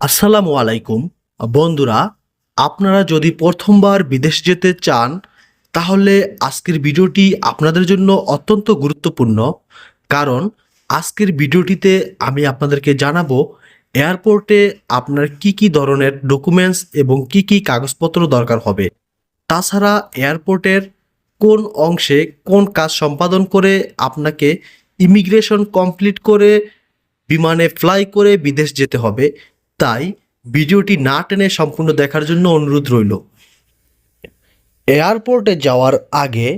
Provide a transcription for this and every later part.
আসসালামু আলাইকুম। বন্ধুরা, আপনারা যদি প্রথমবার বিদেশ যেতে চান, তাহলে আজকের ভিডিওটি আপনাদের জন্য অত্যন্ত গুরুত্বপূর্ণ। কারণ, আজকের ভিডিওটিতে আমি আপনাদেরকে জানাব, এয়ারপোর্টে আপনার কি কি ধরনের ডকুমেন্টস এবং কি কি কাগজপত্র দরকার হবে। তাছাড়া এয়ারপোর্টের কোন অংশে কোন কাজ সম্পাদন করে আপনাকে ইমিগ্রেশন কমপ্লিট করে বিমানে ফ্লাই করে বিদেশ যেতে হবে তাই ভিডিওটি না টেনে সম্পূর্ণ দেখার জন্য অনুরোধ রইল। এয়ারপোর্টে যাওয়ার আগে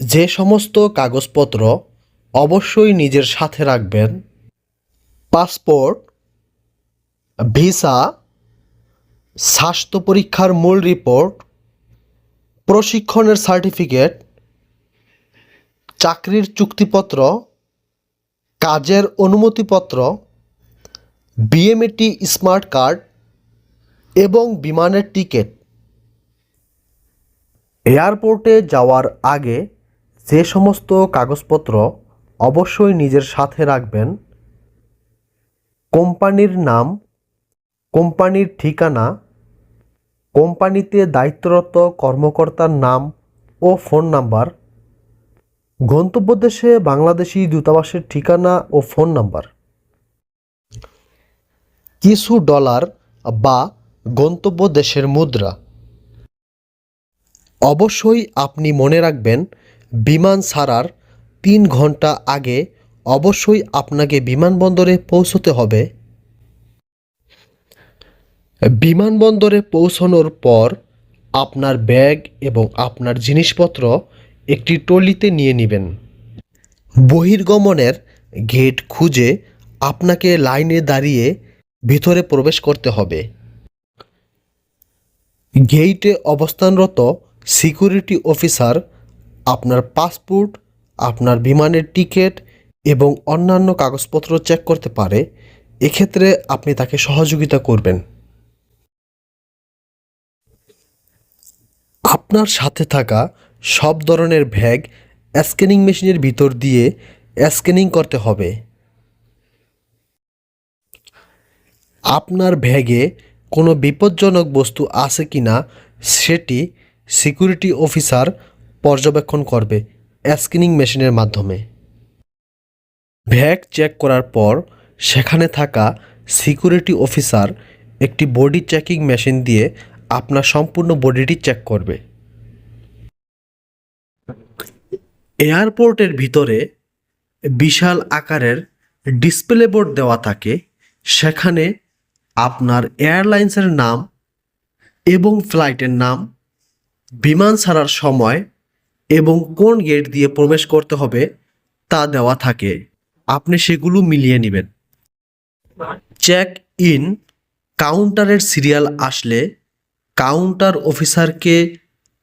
যে সমস্ত কাগজপত্র অবশ্যই নিজের সাথে রাখবেন। পাসপোর্ট, ভিসা, স্বাস্থ্য পরীক্ষার মূল রিপোর্ট, প্রশিক্ষণের সার্টিফিকেট, চাকরির চুক্তিপত্র, কাজের অনুমতিপত্র বিএমএটি স্মার্ট কার্ড এবং বিমানের টিকিট। এয়ারপোর্টে যাওয়ার আগে যে সমস্ত কাগজপত্র অবশ্যই নিজের সাথে রাখবেন। কোম্পানির নাম, কোম্পানির ঠিকানা, কোম্পানিতে দায়িত্বরত কর্মকর্তার নাম ও ফোন নাম্বার, গন্তব্য দেশে বাংলাদেশি দূতাবাসের ঠিকানা ও ফোন নাম্বার। কিছু ডলার বা গন্তব্য দেশের মুদ্রা। অবশ্যই আপনি মনে রাখবেন, বিমান ছাড়ার তিন ঘণ্টা আগে অবশ্যই আপনাকে বিমানবন্দরে পৌঁছতে হবে। বিমানবন্দরে পৌঁছানোর পর আপনার ব্যাগ এবং আপনার জিনিসপত্র একটি ট্রলিতে নিয়ে নেবেন। বহির্গমনের গেট খুঁজে আপনাকে লাইনে দাঁড়িয়ে ভিতরে প্রবেশ করতে হবে। গেইটে অবস্থানরত সিকিউরিটি অফিসার, আপনার পাসপোর্ট, আপনার বিমানের টিকিট এবং অন্যান্য কাগজপত্র চেক করতে পারে। এক্ষেত্রে আপনি তাকে সহযোগিতা করবেন। আপনার সাথে থাকা সব ধরনের ভ্যাগ স্ক্যানিং মেশিনের ভিতর দিয়ে স্ক্যানিং করতে হবে। আপনার ব্যাগে কোনো বিপজ্জনক বস্তু আছে কি না, সেটি সিকিউরিটি অফিসার পর্যবেক্ষণ করবে স্ক্যানিং মেশিনের মাধ্যমে। ভ্যাগ চেক করার পর সেখানে থাকা সিকিউরিটি অফিসার একটি বডি চেকিং মেশিন দিয়ে আপনার সম্পূর্ণ বডিটি চেক করবে। এয়ারপোর্টের ভিতরে বিশাল আকারের ডিসপ্লে বোর্ড দেওয়া থাকে, সেখানে আপনার এয়ারলাইন্সের নাম এবং ফ্লাইটের নাম, বিমান ছাড়ার সময় এবং কোন গেট দিয়ে প্রবেশ করতে হবে তা দেওয়া থাকে। আপনি সেগুলো মিলিয়ে নেবেন। চেক ইন কাউন্টারের সিরিয়াল আসলে কাউন্টার অফিসারকে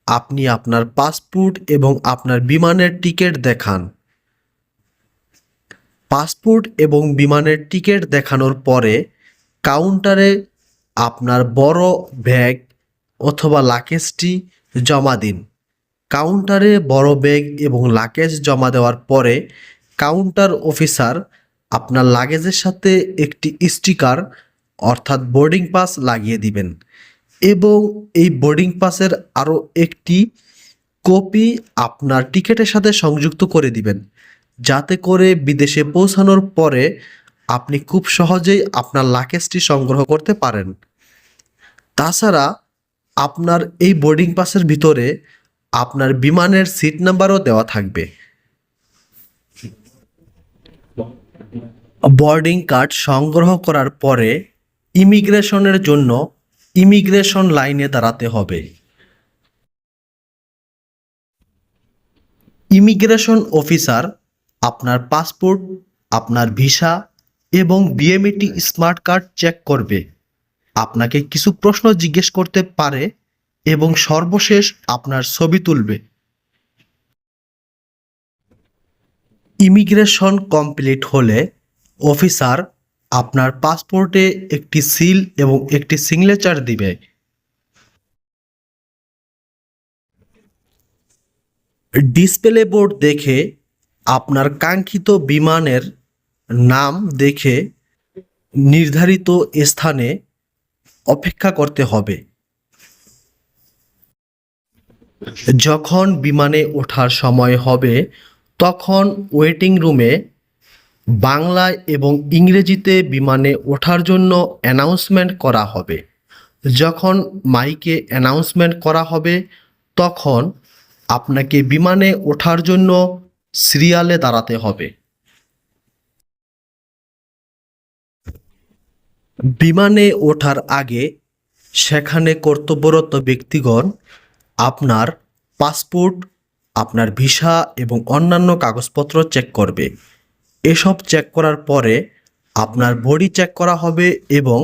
আপনি আপনার পাসপোর্ট এবং আপনার বিমানের টিকিট দেখান। পাসপোর্ট এবং বিমানের টিকিট দেখানোর পরে কাউন্টারে আপনার বড় ব্যাগ অথবা লাকেজটি জমা দিন। কাউন্টারে বড় ব্যাগ এবং লাকেজ জমা দেওয়ার পরে কাউন্টার অফিসার আপনার লাগেজের সাথে একটি স্টিকার অর্থাৎ বোর্ডিং পাস লাগিয়ে দিবেন এবং এই বোর্ডিং পাসের আরও একটি কপি আপনার টিকিটের সাথে সংযুক্ত করে দিবেন। যাতে করে বিদেশে পৌঁছানোর পরে আপনি খুব সহজেই আপনার লাকেজটি সংগ্রহ করতে পারেন। তাছাড়া আপনার এই বোর্ডিং পাসের ভিতরে আপনার বিমানের সিট নাম্বারও দেওয়া থাকবে। বোর্ডিং কার্ড সংগ্রহ করার পরে ইমিগ্রেশনের জন্য ইমিগ্রেশন লাইনে দাঁড়াতে হবে। ইমিগ্রেশন অফিসার আপনার পাসপোর্ট আপনার ভিসা এবং বিএমইটি স্মার্ট কার্ড চেক করবে। আপনাকে কিছু প্রশ্ন জিজ্ঞেস করতে পারে এবং সর্বশেষ আপনার ছবি তুলবে। ইমিগ্রেশন কমপ্লিট হলে অফিসার আপনার পাসপোর্টে একটি সিল এবং একটি সিগনেচার দিবে। ডিসপ্লে বোর্ড দেখে আপনার কাঙ্ক্ষিত বিমানের নাম দেখে নির্ধারিত স্থানে অপেক্ষা করতে হবে। যখন বিমানে ওঠার সময় হবে, তখন ওয়েটিং রুমে বাংলায় এবং ইংরেজিতে বিমানে ওঠার জন্য অ্যানাউন্সমেন্ট করা হবে। যখন মাইকে অ্যানাউন্সমেন্ট করা হবে, তখন আপনাকে বিমানে ওঠার জন্য সিরিয়ালে দাঁড়াতে হবে। বিমানে ওঠার আগে সেখানে কর্তব্যরত ব্যক্তিগণ আপনার পাসপোর্ট, আপনার ভিসা এবং অন্যান্য কাগজপত্র চেক করবে। এসব চেক করার পরে আপনার বডি চেক করা হবে এবং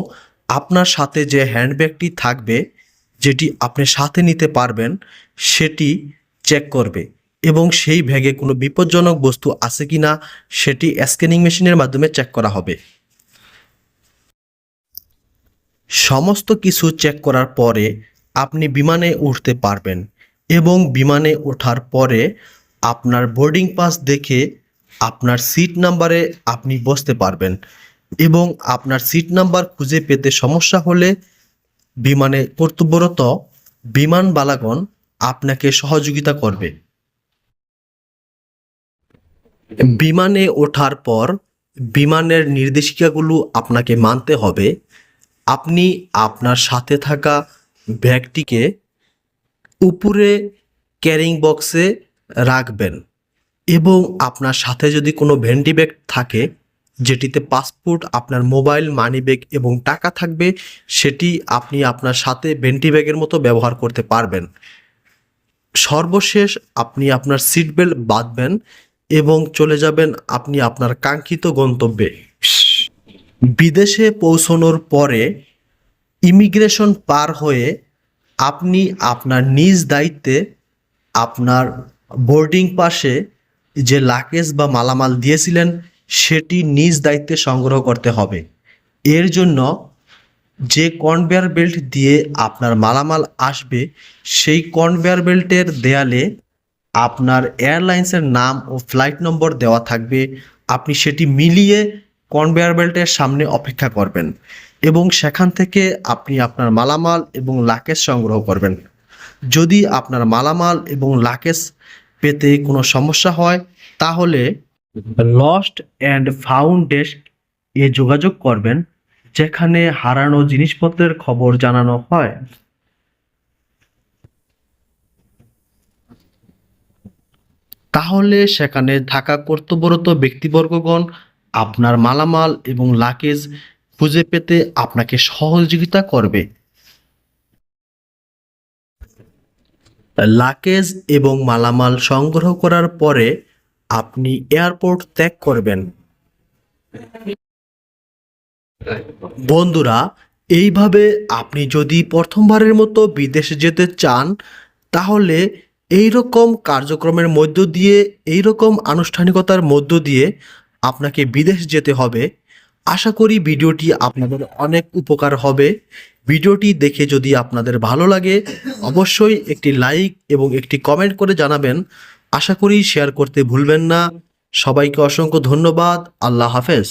আপনার সাথে যে হ্যান্ডব্যাগটি থাকবে, যেটি আপনি সাথে নিতে পারবেন, সেটি চেক করবে এবং সেই ব্যাগে কোনো বিপজ্জনক বস্তু আছে কি না সেটি স্ক্যানিং মেশিনের মাধ্যমে চেক করা হবে। সমস্ত কিছু চেক করার পরে আপনি বিমানে উঠতে পারবেন এবং বিমানে ওঠার পরে আপনার বোর্ডিং পাস দেখে আপনার সিট নাম্বারে আপনি বসতে পারবেন এবং আপনার সিট নাম্বার খুঁজে পেতে সমস্যা হলে বিমানে কর্তব্যরত বিমান বালাগণ আপনাকে সহযোগিতা করবে। বিমানে ওঠার পর বিমানের নির্দেশিকাগুলো আপনাকে মানতে হবে। আপনি আপনার সাথে থাকা ব্যাগটিকে উপরে ক্যারিং বক্সে রাখবেন এবং আপনার সাথে যদি কোনো ভেন্টি ব্যাগ থাকে, যেটিতে পাসপোর্ট আপনার মোবাইল মানি ব্যাগ এবং টাকা থাকবে, সেটি আপনি আপনার সাথে ভেন্টি ব্যাগের মতো ব্যবহার করতে পারবেন। সর্বশেষ আপনি আপনার সিট বেল্ট বাঁধবেন এবং চলে যাবেন আপনি আপনার কাঙ্ক্ষিত গন্তব্যে। বিদেশে পৌঁছানোর পরে ইমিগ্রেশন পার হয়ে আপনি আপনার নিজ দায়িত্বে আপনার বোর্ডিং পাশে যে লাকেজ বা মালামাল দিয়েছিলেন, সেটি নিজ দায়িত্বে সংগ্রহ করতে হবে। এর জন্য যে কনভেয়ার বেল্ট দিয়ে আপনার মালামাল আসবে, সেই কনভেয়ার বেল্টের দেয়ালে আপনার এয়ারলাইন্সের নাম ও ফ্লাইট নম্বর দেওয়া থাকবে। আপনি সেটি মিলিয়ে কনভেয়ার বেল্টের সামনে অপেক্ষা করবেন এবং সেখান থেকে আপনি আপনার মালামাল এবং লাকেজ সংগ্রহ করবেন। যদি আপনার মালামাল এবং লাকেজ পেতে কোনো সমস্যা হয়, তাহলে লস্ট অ্যান্ড ফাউন্ড ডেস্ক এ যোগাযোগ করবেন, যেখানে হারানো জিনিসপত্রের খবর জানানো হয়। তাহলে সেখানে থাকা কর্তব্যরত ব্যক্তিবর্গগণ আপনার মালামাল এবং লাকেজ খুঁজে পেতে আপনাকে সহযোগিতা করবে। লাকেজ এবং মালামাল সংগ্রহ করার পরে আপনি এয়ারপোর্ট ত্যাগ করবেন। বন্ধুরা, এইভাবে আপনি যদি প্রথমবারের মতো বিদেশে যেতে চান, তাহলে এই রকম কার্যক্রমের মধ্য দিয়ে এই রকম আনুষ্ঠানিকতার মধ্য দিয়ে আপনাকে বিদেশ যেতে হবে। আশা করি ভিডিওটি আপনাদের অনেক উপকার হবে। ভিডিওটি দেখে যদি আপনাদের ভালো লাগে, অবশ্যই একটি লাইক এবং একটি কমেন্ট করে জানাবেন। আশা করি শেয়ার করতে ভুলবেন না। সবাইকে অসংখ্য ধন্যবাদ। আল্লাহ হাফেজ।